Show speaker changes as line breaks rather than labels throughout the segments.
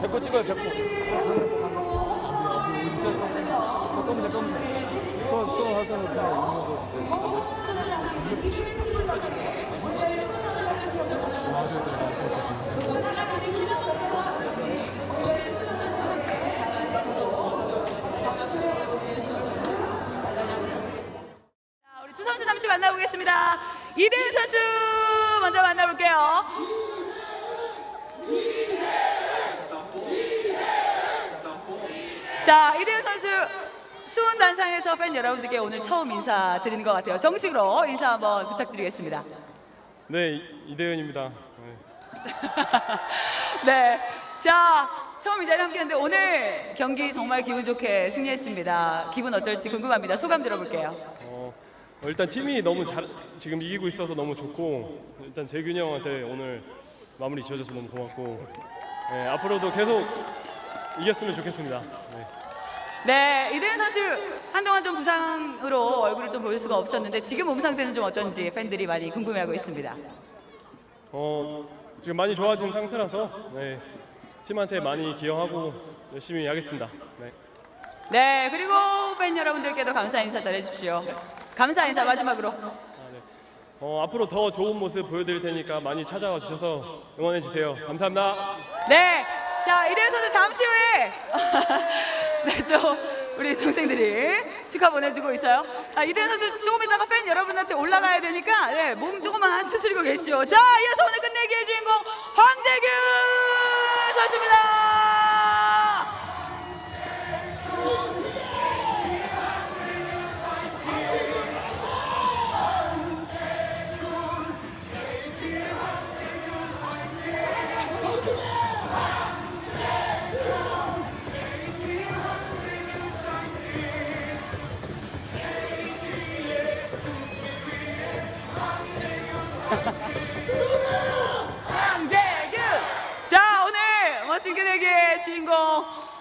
백호 찍어요 백호 잠깐만 잠깐만 수원 수원 화성을 그냥 있는 곳이
자, 우리 만나보겠습니다. 이대은 선수 먼저 만나볼게요. 자, 이대은 선수 수원 단상에서 팬 여러분들께 오늘 처음 인사드리는 것 같아요. 정식으로 인사 한번 부탁드리겠습니다.
네 이- 이대현입니다 네.
네. 자, 처음 이 자리에 함께 했는데 오늘 경기 정말 기분 좋게 승리했습니다. 기분 어떨지 궁금합니다. 소감 들어볼게요.
어, 일단 팀이 너무 잘 지금 이기고 있어서 너무 좋고 일단 재균이 형한테 오늘 마무리 지어줘서 너무 고맙고 네, 앞으로도 계속 이겼으면 좋겠습니다 네.
네, 이대현 선수 한동안 좀 부상으로 얼굴을 좀 보일 수가 없었는데 지금 몸 상태는 좀 어떤지 팬들이 많이 궁금해하고 있습니다.
어, 지금 많이 좋아진 상태라서 네, 팀한테 많이 기여하고 열심히 하겠습니다 네.
네, 그리고 팬 여러분들께도 감사 인사 전해주십시오. 감사 인사 마지막으로.
아, 네. 어, 앞으로 더 좋은 모습 보여드릴 테니까 많이 찾아와 주셔서 응원해 주세요 감사합니다.
네, 자 선수 잠시 후에 네, 또 우리 동생들이 축하 보내주고 있어요. 아, 이대현 선수 조금 있다가 팬 여러분한테 올라가야 되니까 네, 몸 조금만 추스리고 계십시오. 자, 이어서 오늘 끝내기의 주인공 황재균 선수입니다.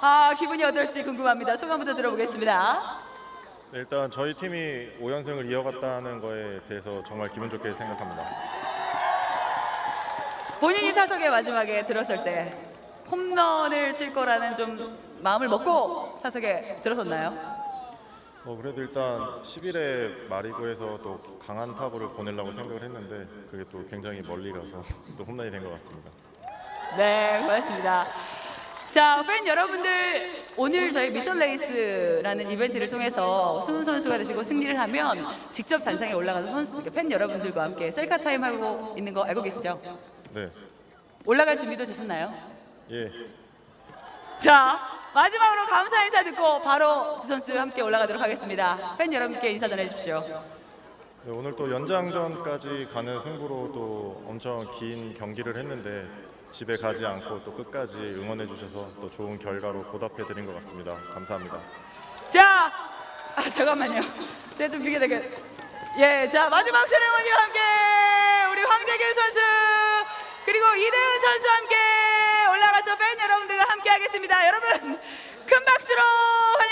아, 기분이 어떨지 궁금합니다. 소감부터 들어보겠습니다.
네, 일단 저희 팀이 5연승을 이어갔다는 거에 대해서 정말 기분 좋게 생각합니다.
본인이 타석에 마지막에 들었을 때 홈런을 칠 거라는 좀 마음을 먹고 타석에 들어섰나요?
어, 그래도 일단 10일에 마리구에서 또 강한 타구를 보내려고 생각을 했는데 그게 또 굉장히 멀리 가서 또 홈런이 된 것 같습니다.
네, 고맙습니다. 자, 팬 여러분들 오늘 저희 미션 레이스라는 이벤트를 통해서 수훈 선수가 되시고 승리를 하면 직접 단상에 올라가서 선수, 팬 여러분들과 함께 셀카 타임 하고 있는 거 알고 계시죠?
네,
올라갈 준비도 되셨나요?
예,
자, 마지막으로 감사 인사 듣고 바로 두 선수 함께 올라가도록 하겠습니다. 팬 여러분께 인사 전해 주십시오.
네, 오늘 또 연장전까지 가는 승부로 또 엄청 긴 경기를 했는데 집에 가지 않고 또 끝까지 응원해 주셔서 또 좋은 결과로 보답해 드린 것 같습니다. 감사합니다.
자, 아 잠깐만요. 제가 좀 비게 되게. 예, 자 마지막 세레머니와 함께 우리 황재균 선수 그리고 이대은 선수 함께 올라가서 팬 여러분들과 함께 하겠습니다. 여러분 큰 박수로 환